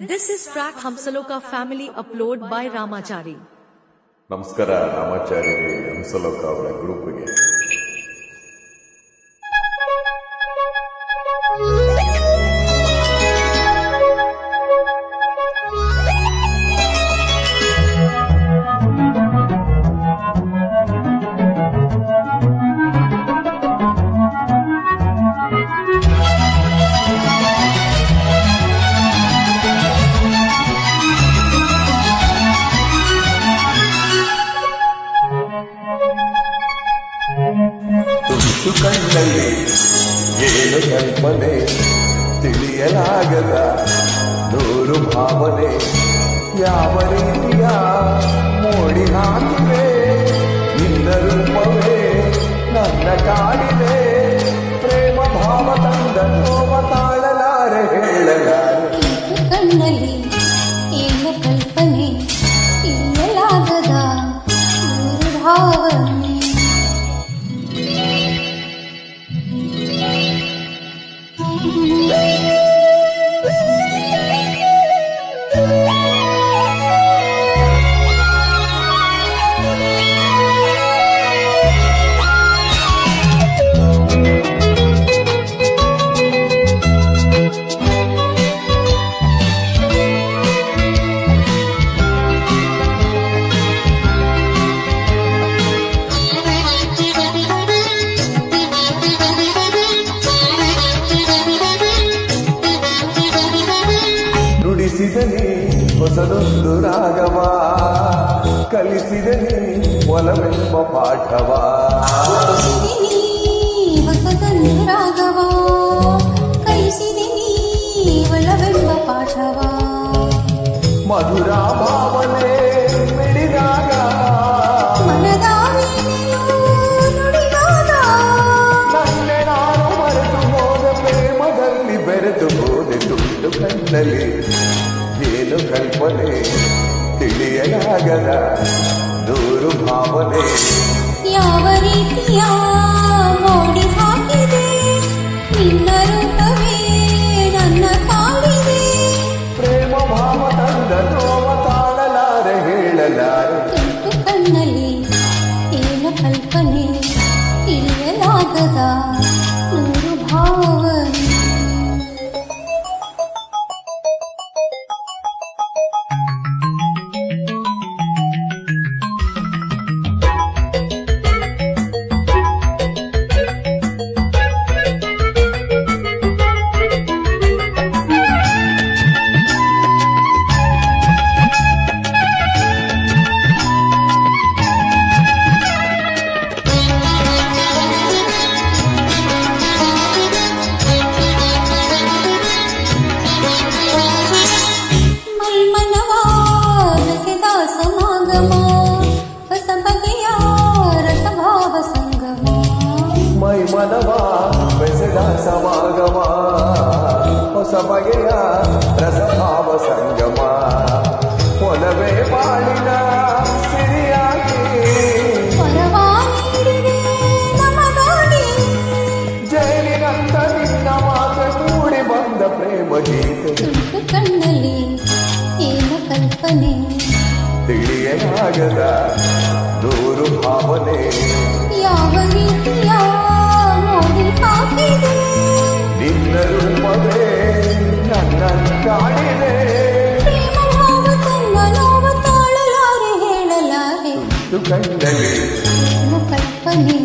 This is track Hamsaloka family upload by Ramachari. ನಮಸ್ಕಾರ ರಾಮಾಚಾರ್ಯರಿಗೆ ಹಂಸಲೋಕ ಅವರ ಗ್ರೂಪ್ಗೆ ಏನು ಕಲ್ಪನೆ ತಿಳಿಯಲಾಗದ ನೂರು ಭಾವನೆ. ಯಾವ ರೀತಿಯ ಮೋಡಿ ಹಾಕಿದೆ? ನಿನ್ನ ರೂಪವೇ ನನ್ನ ಕಾಡಿದೆ. ಪ್ರೇಮ ಭಾವ ತಂದ ನೋವ ತಾಳಲಾರೆ ಹೇಳಲಾರೆ. ನುಡಿಸಿದನಿ ಹೊಸದೊಂದು ರಾಗವ ಕಲಿಸಿದನಿ ಒಲವೆಂಬ ಪಾಠವ ಕಲಿಸಿದಿನಿ ಹೊಸದೊಂದು ರಾಗವ ಕಲಿಸಿದಿನಿ ಒಲವೆಂಬ ಪಾಠವ ಮಧುರ ಭಾವನೆ ಮಿಡಿದಾಗ ಮನದ ವೀಣೆಯು ನುಡಿದಾಗ ನನ್ನೆ ನಾನು ಮರೆತು ಹೋದ ಪ್ರೇಮದಲ್ಲಿ ಬೆರೆತು ಹೋದೆ ತುಂಡು ಕಣ್ಣಲ್ಲಿ ಏನು ಕಲ್ಪನೆ ತಿಳಿಯಲಾಗದ ನೂರು ಭಾವನೆ ಯಾವ ರೀತಿಯ ಹೊಸ ಬಗೆಯ ರಸಭಾವ ಸಂಗಮ. ಒಲವೇ ಬಾಳಿನ ಸಿರಿಯಾಗಿ. ಜೈಲಿನಂತ ನಿನ್ನ ಮಾತು ಮೂಡಿ ಬಂದ ಪ್ರೇಮ ಗೀತೆ. ಕಣ್ಣಲ್ಲಿ ಏನು ಕಲ್ಪನೆ. ತಿಳಿಯಲಾಗದ ನೂರು ಭಾವನೆ. ಯಾವ ರೀತಿಯ ಮೋಡಿ ಹಾಕಿದೆ. ನಿನ್ನ ಕಣ್ಣಲ್ಲಿ ಏನು ಕಲ್ಪನೆ